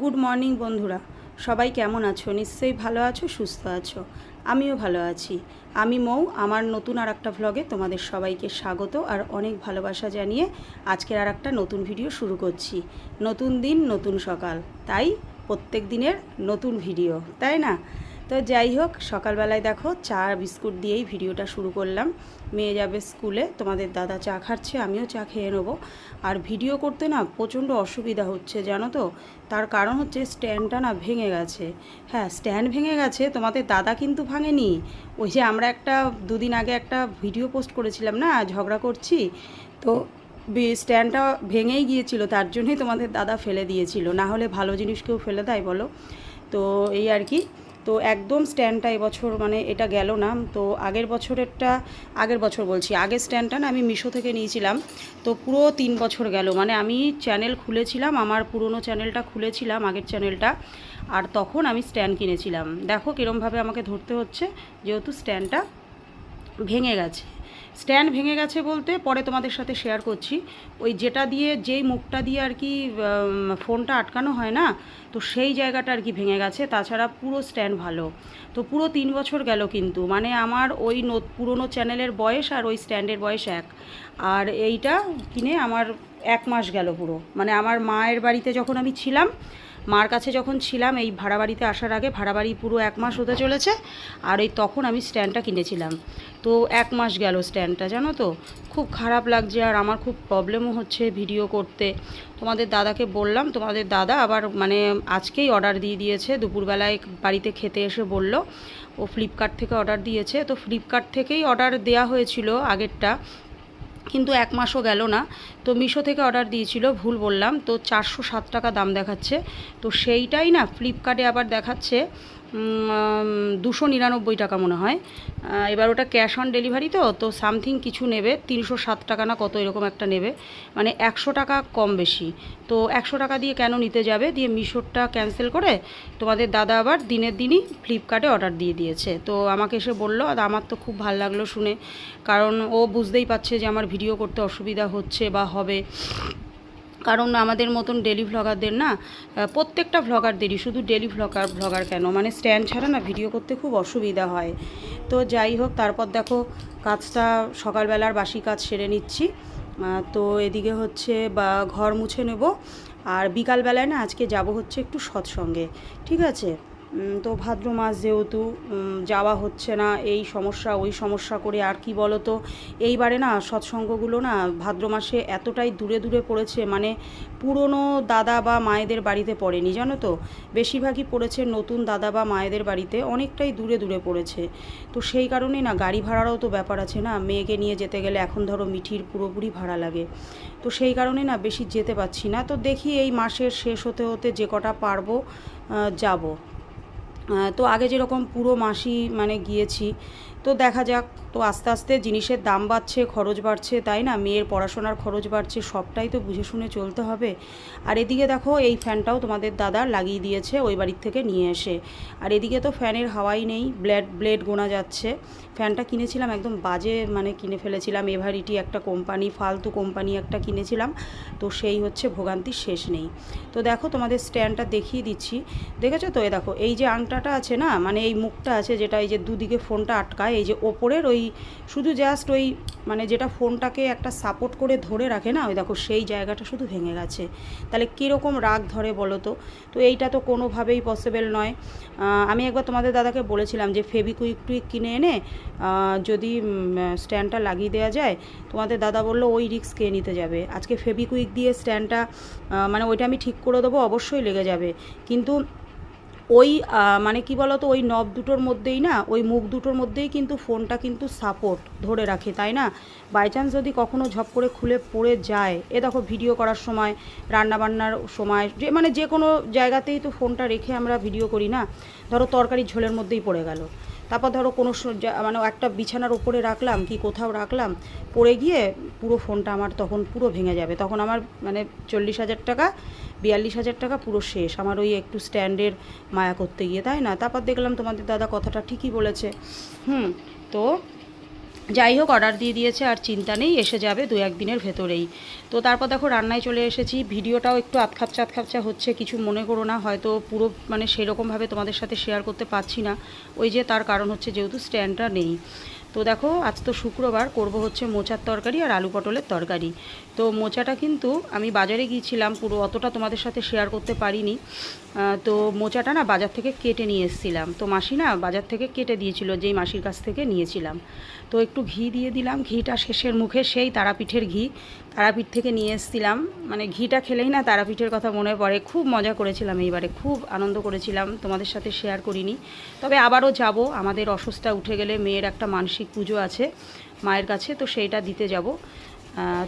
Good morning বন্ধুরা। সবাই কেমন আছো? নিশ্চয়ই ভালো আছো, সুস্থ আছো। আমিও ভালো আছি। আমি মৌ, আমার নতুন আর একটা ভ্লগে তোমাদের সবাইকে স্বাগত আর অনেক ভালোবাসা জানিয়ে আজকের আর একটা নতুন ভিডিও শুরু করছি। নতুন দিন, নতুন সকাল। তাই প্রত্যেক দিনের নতুন ভিডিও তাই না? তো যাই হোক, সকালবেলায় দেখো চা বিস্কুট দিয়েই ভিডিওটা শুরু করলাম। মেয়ে যাবে স্কুলে, তোমাদের দাদা চা খাচ্ছে, আমিও চা খেয়ে নেব। আর ভিডিও করতে না প্রচণ্ড অসুবিধা হচ্ছে, জানো তো? তার কারণ হচ্ছে স্ট্যান্ডটা না ভেঙে গেছে। হ্যাঁ স্ট্যান্ড ভেঙে গেছে, তোমাদের দাদা কিন্তু ভাঙেনি। ওই যে আমরা একটা দুদিন আগে একটা ভিডিও পোস্ট করেছিলাম না, ঝগড়া করছি? তো স্ট্যান্ডটা ভেঙেই গিয়েছিল, তার জন্যই তোমাদের দাদা ফেলে দিয়েছিল। না হলে ভালো জিনিস কেউ ফেলে দেয়, বলো? তো এই আর কি। তো একদম স্ট্যান্ডটা এবছর মানে এটা গেল না। তো আগের বছরেরটা, আগের বছর বলছি, আগের স্ট্যান্ডটা না আমি মিশো থেকে নিয়েছিলাম। তো পুরো তিন বছর গেল। মানে আমি চ্যানেল খুলেছিলাম, আমার পুরনো চ্যানেলটা খুলেছিলাম, আগের চ্যানেলটা আর তখন আমি স্ট্যান্ড কিনেছিলাম। দেখো কীরমভাবে আমাকে ধরতে হচ্ছে, যেহেতু স্ট্যান্ডটা ভেঙে গেছে। স্ট্যান্ড ভেঙে গেছে বলতে পরে তোমাদের সাথে শেয়ার করছি। ওই যেটা দিয়ে যেই মুখটা দিয়ে আর কি ফোনটা আটকানো হয় না, তো সেই জায়গাটা আর কি ভেঙে গেছে। তাছাড়া পুরো স্ট্যান্ড ভালো। তো পুরো তিন বছর গেল কিন্তু মানে আমার ওই পুরনো চ্যানেলের বয়স আর ওই স্ট্যান্ডের বয়স এক। আর এইটা কিনে আমার এক মাস গেল পুরো। মানে আমার মায়ের বাড়িতে যখন আমি ছিলাম মার কাছে যখন ছিলাম, এই ভাড়া বাড়িতে আসার আগে ভাড়া বাড়ি পুরো এক মাস হতে চলেছে, আর ওই তখন আমি স্ট্যান্ডটা কিনেছিলাম। তো এক মাস গেল স্ট্যান্ডটা, জানো তো? খুব খারাপ লাগছে, আর আমার খুব প্রবলেমও হচ্ছে ভিডিও করতে। তোমাদের দাদাকে বললাম, তোমাদের দাদা আবার মানে আজকেই অর্ডার দিয়ে দিয়েছে, দুপুরবেলায় বাড়িতে খেতে এসে বলল, ও ফ্লিপকার্ট থেকে অর্ডার দিয়েছে। তো ফ্লিপকার্ট থেকেই অর্ডার দেওয়া হয়েছিল আগেরটা। কিন্তু এক মাসও গেল না। তো মিশো থেকে অর্ডার দিয়েছিল, ভুল বললাম। তো চারশো সাত টাকা দাম দেখাচ্ছে। তো সেইটাই না ফ্লিপকার্টে আবার দেখাচ্ছে। দুশো নিরানব্বই টাকা মনে হয়। এবার ওটা ক্যাশ অন ডেলিভারি তো তো সামথিং কিছু নেবে, তিনশো সাত টাকা না কত এরকম একটা নেবে। মানে একশো টাকা কম বেশি। তো একশো টাকা দিয়ে কেন নিতে যাবে? দিয়ে মিশোরটা ক্যান্সেল করে তোমাদের দাদা আবার দিনের দিনই ফ্লিপকার্টে অর্ডার দিয়ে দিয়েছে। তো আমাকে এসে বলল, আর আমার তো খুব ভালো লাগল শুনে। কারণ ও বুঝতেই পারছে যে আমার ভিডিও করতে অসুবিধা হচ্ছে বা হবে। কারণ আমাদের মতন ডেলি ভ্লগারদের না প্রত্যেকটা ভ্লগারদেরই শুধু ডেলি ভ্লগার ভ্লগার কেন? মানে স্ট্যান্ড ছাড়া না ভিডিও করতে খুব অসুবিধা হয়। তো যাই হোক, তারপর দেখো কাজটা সকালবেলার বাসি কাজ সেরে নিচ্ছি। তো এদিকে হচ্ছে বা ঘর মুছে নেব। আর বিকালবেলায় না আজকে যাব হচ্ছে একটু সৎসঙ্গে, ঠিক আছে? তো ভাদ্র মাস যেহেতু যাওয়া হচ্ছে না, এই সমস্যা, ওই সমস্যা করে আর কি বলো তো এইবারে না সৎসঙ্গগুলো না ভাদ্র মাসে এতটাই দূরে দূরে পড়েছে মানে পুরনো দাদা বা মায়েদের বাড়িতে পড়েনি, জানো তো? বেশিরভাগই পড়েছে নতুন দাদা বা মায়েদের বাড়িতে, অনেকটাই দূরে দূরে পড়েছে। তো সেই কারণেই না গাড়ি ভাড়ারও তো ব্যাপার আছে না, মেয়েকে নিয়ে যেতে গেলে এখন ধরো মিঠির পুরোপুরি ভাড়া লাগে। তো সেই কারণে না বেশি যেতে পারছি না। তো দেখি এই মাসের শেষ হতে হতে যে কটা পারব যাব। তো আগে যেরকম পুরো মাসি মানে গিয়েছি তো দেখা যাক তো আস্তে আস্তে জিনিসের দাম বাড়ছে, খরচ বাড়ছে, তাই না? মেয়ের পড়াশোনার খরচ বাড়ছে, সবটাই তো বুঝে শুনে চলতে হবে। আর এদিকে দেখো, এই ফ্যানটাও তোমাদের দাদা লাগিয়ে দিয়েছে, ওই বাড়ির থেকে নিয়ে এসে। আর এদিকে তো ফ্যানের হাওয়াই নেই, ব্লেড ব্লেড গোনা যাচ্ছে। ফ্যানটা কিনেছিলাম, একদম বাজে মানে কিনে ফেলেছিলাম। এভারিটি একটা কোম্পানি, ফালতু কোম্পানি একটা কিনেছিলাম। তো সেই হচ্ছে ভোগান্তির শেষ নেই। তো দেখো, তোমাদের স্ট্যান্ডটা দেখিয়ে দিচ্ছি। দেখেছ তো? এ দেখো, এই যে আংটাটা আছে না মানে এই মুখটা আছে যেটা, এই যে দুদিকে ফোনটা আটকায়, এই যে ওপরের ওই শুধু জাস্ট ওই মানে যেটা ফোনটাকে একটা সাপোর্ট করে ধরে রাখে না, ওই দেখো সেই জায়গাটা শুধু ভেঙে গেছে। তাহলে কীরকম রাগ ধরে বলো তো? তো এইটা তো কোনোভাবেই পসিবল নয়। আমি একবার তোমাদের দাদাকে বলেছিলাম যে ফেবিকুইক টুইক কিনে এনে যদি স্ট্যান্ডটা লাগিয়ে দেওয়া যায়, তোমাদের দাদা বলল ওই রিস্ক কে নিতে যাবে। আজকে ফেবিকুইক দিয়ে স্ট্যান্ডটা মানে ওইটা আমি ঠিক করে দেবো, অবশ্যই লেগে যাবে। কিন্তু ওই মানে কি বলতো, ওই নব দুটোর মধ্যেই না, ওই মুখ দুটোর মধ্যেই কিন্তু ফোনটা কিন্তু সাপোর্ট ধরে রাখে, তাই না? বাই চান্স যদি কখনো ঝপ করে খুলে পড়ে যায়, এ দেখো ভিডিও করার সময়, রান্নাবান্নার সময়, যে মানে যে কোনো জায়গাতেই তো ফোনটা রেখে আমরা ভিডিও করি না, ধরো তরকারি ঝোলের মধ্যেই পড়ে গেল। তারপর ধরো কোনো মানে একটা বিছানার ওপরে রাখলাম কি কোথাও রাখলাম, পড়ে গিয়ে পুরো ফোনটা আমার তখন পুরো ভেঙে যাবে, তখন আমার মানে চল্লিশ হাজার টাকা বিয়াল্লিশ হাজার টাকা পুরো শেষ। আমার ওই একটু স্ট্যান্ডের মায়া করতে গিয়ে, তাই না? তারপর দেখলাম তোমাদের দাদা কথাটা ঠিকই বলেছে। হুম, তো যাই হোক অর্ডার দিয়ে দিয়েছে, আর চিন্তা নেই, এসে যাবে দু একদিনের ভেতরেই। তো তারপর দেখো, রান্নায় চলে এসেছি। ভিডিওটাও একটু আতখাপচা আতখাপচা হচ্ছে, কিছু মনে করো না, হয়তো পুরো মানে সেরকমভাবে তোমাদের সাথে শেয়ার করতে পারছি না। ওই যে তার কারণ হচ্ছে যেহেতু স্ট্যান্ডটা নেই। তো দেখো, আজ তো শুক্রবার, করব হচ্ছে মোচার তরকারি আর আলু পটলের তরকারি। তো মোচাটা কিন্তু আমি বাজারে গিয়েছিলাম, পুরো অতটা তোমাদের সাথে শেয়ার করতে পারিনি। তো মোচাটা না বাজার থেকে কেটে নিয়ে এসেছিলাম। তো মাসি না বাজার থেকে কেটে দিয়েছিল, যেই মাসির কাছ থেকে নিয়েছিলাম। তো একটু ঘি দিয়ে দিলাম, ঘিটা শেষের মুখে সেই তারাপীঠের ঘি। তারাপীঠ থেকে নিয়ে এসেছিলাম। মানে ঘিটা খেলেই না তারাপীঠের কথা মনে পড়ে। খুব মজা করেছিলাম এইবারে, খুব আনন্দ করেছিলাম, তোমাদের সাথে শেয়ার করিনি। তবে আবারও যাব, আমাদের অসুস্থটা উঠে গেলে মেয়ের একটা মানসিক পুজো আছে মায়ের কাছে, তো সেইটা দিতে যাব।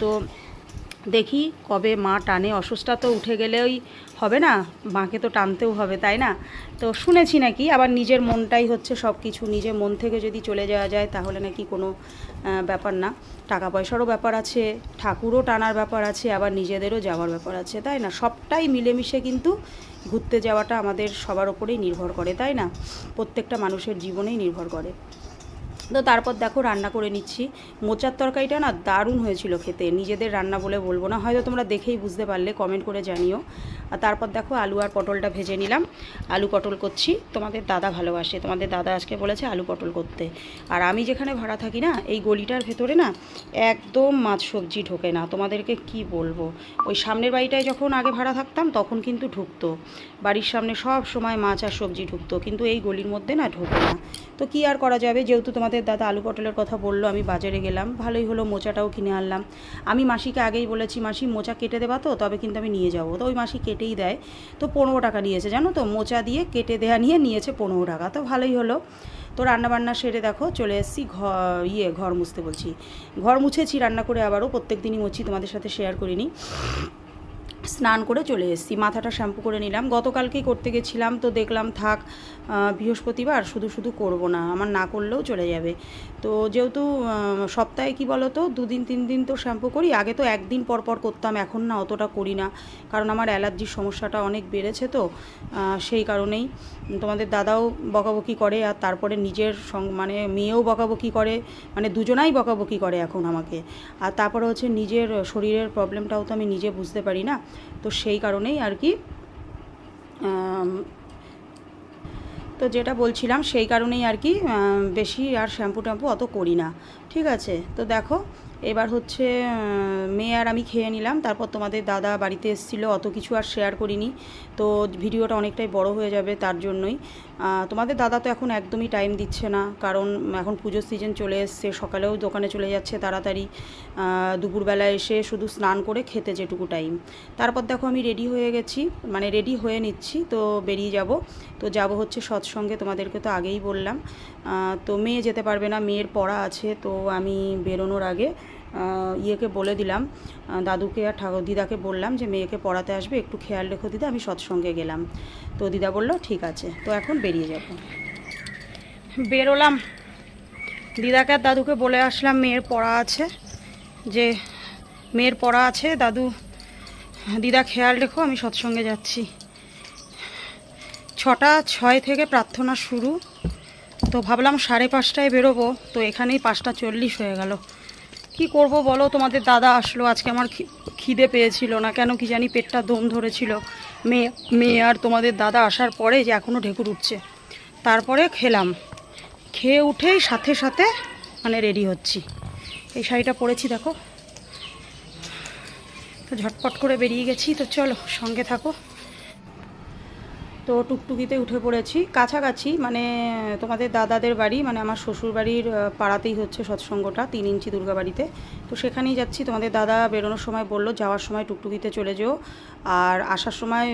তো দেখি কবে মা টানে অসুস্থটা তো উঠে গেলেই হবে না, মাকে তো টানতেও হবে, তাই না? তো শুনেছি নাকি, আবার নিজের মনটাই হচ্ছে সব কিছু নিজের মন থেকে যদি চলে যাওয়া যায় তাহলে নাকি কোনো ব্যাপার না। টাকা পয়সারও ব্যাপার আছে, ঠাকুরও টানার ব্যাপার আছে, আবার নিজেদেরও যাওয়ার ব্যাপার আছে, তাই না? সবটাই মিলেমিশে কিন্তু ঘুরতে যাওয়াটা আমাদের সবার ওপরেই নির্ভর করে, তাই না? প্রত্যেকটা মানুষের জীবনেই নির্ভর করে। তো তারপর দেখো রান্না করে নিচ্ছি। মোচার তরকারিটা না দারুণ হয়েছিল খেতে। নিজেদের রান্না বলে বলব না। হয়তো তোমরা দেখেই বুঝতে পারলে কমেন্ট করে জানিও। আর তারপর দেখো আলু আর পটলটা ভেজে নিলাম। আলু পটল করছি। তোমাদের দাদা ভালোবাসে। তোমাদের দাদা আজকে বলেছে আলু পটল করতে। আর আমি যেখানে ভাড়া থাকি না, এই গলিটার ভেতরে না একদম মাছ সবজি ঢোকে না। তোমাদেরকে কি বলব? ওই সামনের বাড়িটায় যখন আগে ভাড়া থাকতাম, তখন কিন্তু ঢুকতো। বাড়ির সামনে সব সময় মাছ আর সবজি ঢুকতো। কিন্তু এই গলির মধ্যে না ঢোকে না। তো কি আর করা যাবে? যেহেতু তোমাদের দাদা আলু পটলের কথা বলল, আমি বাজারে গেলাম, ভালোই হলো, মোচাটাও কিনে আনলাম। আমি মাসিকে আগেই বলেছি, মাসি, মোচা কেটে দেবা তো, তবে কিন্তু আমি নিয়ে যাব। তো ওই মাসি কেটেই দেয়, তো পনেরো টাকা নিয়েছে, জানো তো? মোচা দিয়ে কেটে দেয়া নিয়ে নিয়েছে পনেরো টাকা, তো ভালোই হলো। তো রান্নাবান্না সেরে দেখো, চলে এসেছি ঘর ইয়ে ঘর মুছতে বলছি। ঘর মুছেছি, রান্না করে আবারও প্রত্যেক দিনই মুছি তোমাদের সাথে শেয়ার করিনি। স্নান করে চলে এসেছি। মাথাটা শ্যাম্পু করে নিলাম। গতকালকেই করতে গেছিলাম তো দেখলাম থাক বৃহস্পতিবার শুধু শুধু করব না, আমার না করলেও চলে যাবে। তো যেহেতু সপ্তাহে কি বলো তো দুদিন তিন দিন তো শ্যাম্পু করি, আগে তো একদিন পর পর করতাম, এখন না অতটা করি না। কারণ আমার অ্যালার্জির সমস্যাটা অনেক বেড়েছে তো সেই কারণেই। তোমাদের দাদাও বকাবকি করে আর তারপরে নিজের মানে মেয়েও বকাবকি করে মানে দুজনাই বকাবকি করে এখন আমাকে। আর তারপরে হচ্ছে নিজের শরীরের প্রবলেমটাও তো আমি নিজে বুঝতে পারি না। তো সেই কারণেই আর কি তো যেটা বলছিলাম সেই কারণেই আর কি বেশি আর শ্যাম্পু ট্যাম্পু অত করি না। ঠিক আছে? তো দেখো, এবার হচ্ছে মেয়ে আর আমি খেয়ে নিলাম। তারপর তোমাদের দাদা বাড়িতে এসেছিল, অত কিছু আর শেয়ার করিনি। তো ভিডিওটা অনেকটাই বড় হয়ে যাবে তার জন্যই। তোমাদের দাদা তো এখন একদমই টাইম দিচ্ছে না, কারণ এখন পুজোর সিজন চলে এসছে, সকালেও দোকানে চলে যাচ্ছে তাড়াতাড়ি। দুপুরবেলা এসে শুধু স্নান করে খেতে যেটুকু টাইম তারপর দেখো আমি রেডি হয়ে গেছি মানে রেডি হয়ে নিচ্ছি, তো বেরিয়ে যাব। তো যাব হচ্ছে সৎসঙ্গে, তোমাদেরকে তো আগেই বললাম। তো মেয়ে যেতে পারবে না, মেয়ের পড়া আছে, তো আমি বেরোনোর আগে ইয়েকে বলে দিলাম দাদুকে আর ঠাকুর, দিদাকে বললাম যে মেয়েকে পড়াতে আসবে, একটু খেয়াল রেখো দিদা, আমি সৎসঙ্গে গেলাম। তো দিদা বলল, ঠিক আছে। তো এখন বেরিয়ে যাব। বেরোলাম। দিদাকে আর দাদুকে বলে আসলাম, মেয়ের পড়া আছে। যে মেয়ের পড়া আছে, দাদু, দিদা খেয়াল রেখো, আমি সৎসঙ্গে যাচ্ছি। ছটা, ছয় থেকে প্রার্থনা শুরু। তো ভাবলাম সাড়ে পাঁচটায় বেরোবো, তো এখানেই পাঁচটা চল্লিশ হয়ে গেল। কি করব বলো? তোমাদের দাদা আসলো, আজকে আমার খিদে পেয়েছিল না, কেন কি জানি পেটটা দম ধরেছিল। মেয়ে মেয়ে আর তোমাদের দাদা আসার পরে যে এখনও ঢেকুর উঠছে। তারপরে খেলাম। খেয়ে উঠেই সাথে সাথে মানে রেডি হচ্ছি। এই শাড়িটা পরেছি, দেখো। তো ঝটপট করে বেরিয়ে গেছি, তো চলো সঙ্গে থাকো। তো টুকটুকিতে উঠে পড়েছি। কাছাকাছি মানে তোমাদের দাদাদের বাড়ি মানে আমার শ্বশুর বাড়ির পাড়াতেই হচ্ছে সৎসঙ্গটা, তিন ইঞ্চি দুর্গা বাড়িতে তো সেখানেই যাচ্ছি। তোমাদের দাদা বেরোনোর সময় বলল, যাওয়ার সময় টুকটুকিতে চলে যেও। আর আসার সময়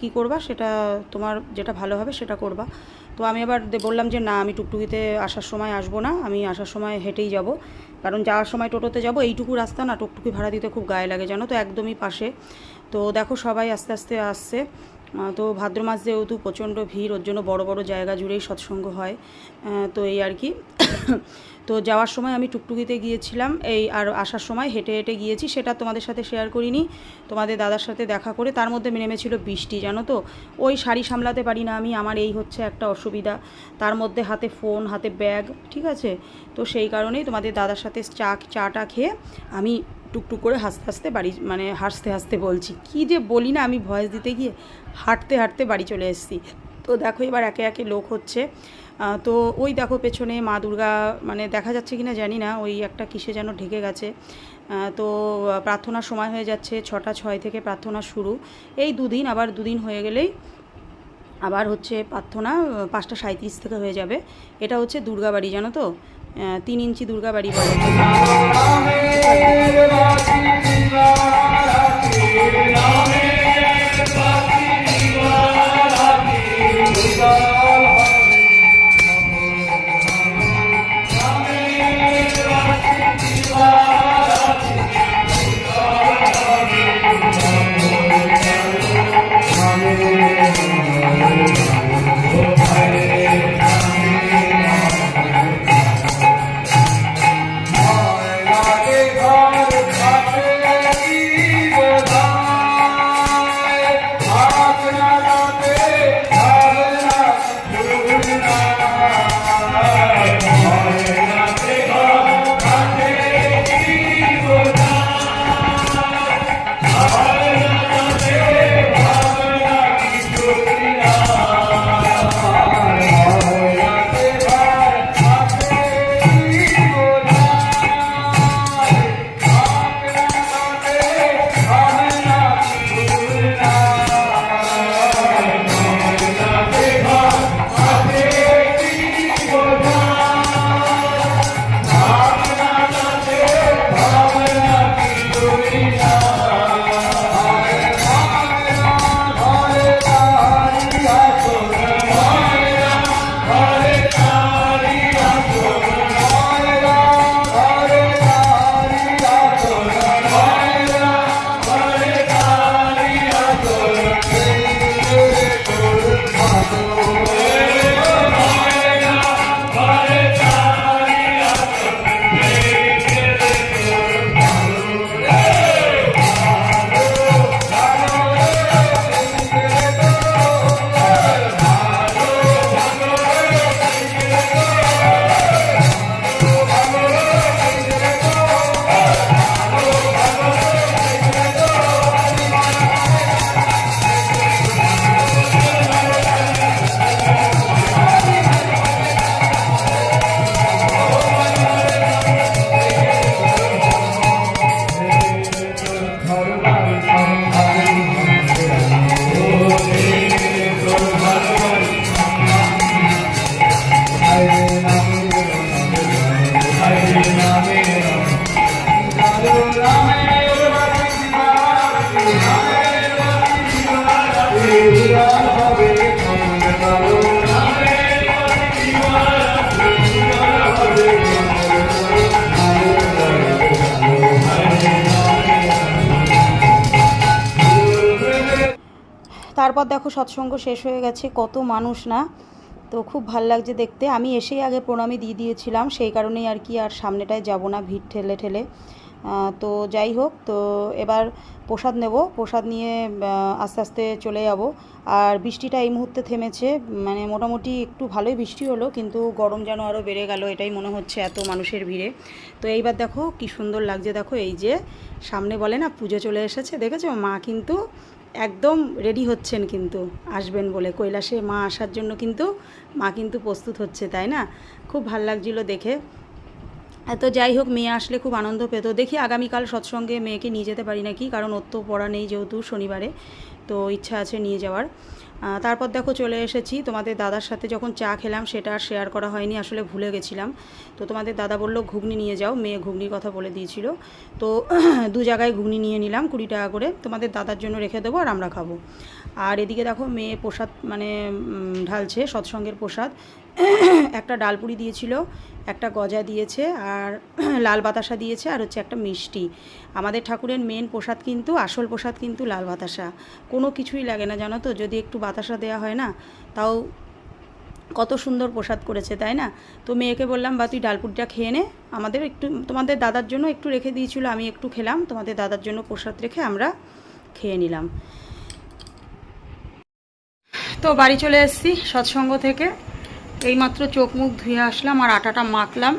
কি করবা? সেটা তোমার যেটা ভালো হবে সেটা করবা। তো আমি আবার বললাম যে, না, আমি টুকটুকিতে আসার সময় আসব না। আমি আসার সময় হেঁটেই যাব। কারণ যাওয়ার সময় টোটোতে যাব। এইটুকু রাস্তা না, টুকটুকি ভাড়া দিতে খুব গায়ে লাগে, জানো তো? একদমই পাশে। তো দেখো, সবাই আস্তে আস্তে আসছে। তো ভাদ্র মাস যেহেতু প্রচণ্ড ভিড়, ওর জন্য বড় বড় জায়গা জুড়েই সৎসঙ্গ হয়। তো এই আর কি। তো যাওয়ার সময় আমি টুকটুকিতে গিয়েছিলাম, এই আর আসার সময় হেঁটে হেঁটে গিয়েছি, সেটা তোমাদের সাথে শেয়ার করিনি। তোমাদের দাদার সাথে দেখা করে তার মধ্যে নেমেছিল বৃষ্টি, জানো তো? ওই শাড়ি সামলাতে পারি না আমি, আমার এই হচ্ছে একটা অসুবিধা। তার মধ্যে হাতে ফোন হাতে ব্যাগ ঠিক আছে? তো সেই কারণেই তোমাদের দাদার সাথে চা চাটা খেয়ে আমি টুকটুক করে হাসতে হাসতে বাড়ি মানে হাসতে হাসতে বলছি, কি যে বলি না আমি ভয়েস দিতে গিয়ে হাঁটতে হাঁটতে বাড়ি চলে এসেছি। তো দেখো এবার একে একে লোক হচ্ছে। তো ওই দেখো পেছনে মা দুর্গা মানে দেখা যাচ্ছে কি না জানি না, ওই একটা কিসে যেন ঢেকে গেছে। তো প্রার্থনার সময় হয়ে যাচ্ছে ছটা ছয় থেকে প্রার্থনা শুরু। এই দুদিন, আবার দুদিন হয়ে গেলেই আবার হচ্ছে প্রার্থনা পাঁচটা সাঁত্রিশ থেকে হয়ে যাবে। এটা হচ্ছে দুর্গাবাড়ি জানো তো? তিন ইঞ্চি দুর্গা বাড়ি বলে। তারপর দেখো সৎসঙ্গ শেষ হয়ে গেছে, কত মানুষ না? তো খুব ভালো লাগছে দেখতে। আমি এসেই আগে প্রণামী দিয়ে দিয়েছিলাম, সেই কারণেই আর কি আর সামনেটায় যাব না ভিড় ঠেলে ঠেলে। তো যাই হোক, তো এবার প্রসাদ নেব, প্রসাদ নিয়ে আস্তে আস্তে চলে যাব। আর বৃষ্টিটা এই মুহূর্তে থেমেছে মানে মোটামুটি একটু ভালোই বৃষ্টি হলো, কিন্তু গরম যেন আরও বেড়ে গেল, এটাই মনে হচ্ছে এত মানুষের ভিড়ে। তো এইবার দেখো কি সুন্দর লাগছে, দেখো এই যে সামনে বলে না, পুজো চলে এসেছে, দেখেছ? মা কিন্তু একদম রেডি হচ্ছেন কিন্তু, আসবেন বলে। কৈলাসে মা আসার জন্য কিন্তু, মা কিন্তু প্রস্তুত হচ্ছে, তাই না? খুব ভালো লাগছিল দেখে। তো যাই হোক, মেয়ে আসলে খুব আনন্দ পেত। দেখি আগামীকাল সৎসঙ্গে মেয়েকে নিয়ে যেতে পারি নাকি? কারণ ওর তো পড়া নেই যেহেতু শনিবারে, তো ইচ্ছা আছে নিয়ে যাওয়ার। তারপর দেখো চলে এসেছি। তোমাদের দাদার সাথে যখন চা খেলাম, সেটা আর শেয়ার করা হয়নি, আসলে ভুলে গেছিলাম। তো তোমাদের দাদা বলল, ঘুগনি নিয়ে যাও। মেয়ে ঘুগনির কথা বলে দিয়েছিল। তো দু জায়গায় ঘুগনি নিয়ে নিলাম, কুড়ি টাকা করে। তোমাদের দাদার জন্য রেখে দেবো আর আমরা খাব। আর এদিকে দেখো মেয়ে প্রসাদ মানে ঢালছে, সৎসঙ্গের প্রসাদ। একটা ডালপুরি দিয়েছিল, একটা গজা দিয়েছে, আর লাল বাতাসা দিয়েছে, আর হচ্ছে একটা মিষ্টি। আমাদের ঠাকুরের মেন প্রসাদ কিন্তু, আসল প্রসাদ কিন্তু লাল বাতাসা। কোনো কিছুই লাগে না, জানো তো? যদি একটু বাতাসা দেওয়া হয় না, তাও কত সুন্দর প্রসাদ করেছে, তাই না? তো মেয়েকে বললাম, বা, তুই ডালপুরিটা খেয়ে নে। আমাদের একটু, তোমাদের দাদার জন্য একটু রেখে দিয়েছিল, আমি একটু খেলাম। তোমাদের দাদার জন্য প্রসাদ রেখে আমরা খেয়ে নিলাম। তো বাড়ি চলে এসেছি সৎসঙ্গ থেকে। এইমাত্র চোখ মুখ ধুয়ে আসলাম আর আটাটা মাখলাম।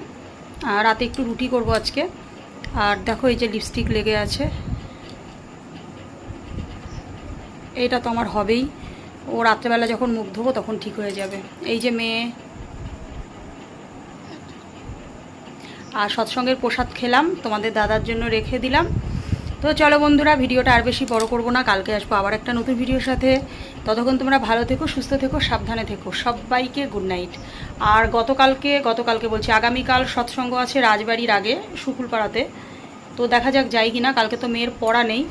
আর রাতে একটু রুটি করব আজকে। আর দেখো এই যে লিপস্টিক লেগে আছে। এটা তো আমার হবেই। ও রাত্রেবেলা যখন মুখ ধোবো তখন ঠিক হয়ে যাবে। এই যে মেয়ে। আর সৎসঙ্গের প্রসাদ খেলাম, তোমাদের দাদার জন্য রেখে দিলাম। তো চলো বন্ধুরা, ভিডিওটা আর বেশি বড় করব না। কালকে আসব আবার একটা নতুন ভিডিওর সাথে। ততক্ষণ তোমরা ভালো থেকো, সুস্থ থেকো, সাবধানে থেকো। সবাইকে গুড নাইট আর গতকালকে গতকালকে বলছি, আগামীকাল সৎসঙ্গ আছে রাজবাড়ির আগে শুকুলপাড়াতে তো দেখা যাক যাই কি না কালকে তো মেয়ের পড়া নেই।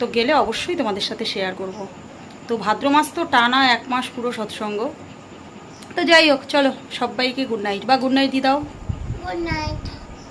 তো গেলে অবশ্যই তোমাদের সাথে শেয়ার করব। তো ভাদ্র মাস তো টানা এক মাস পুরো সৎসঙ্গ। তো যাই হোক, চলো সবাইকে গুড নাইট বা গুড নাইট দি দাও। Good night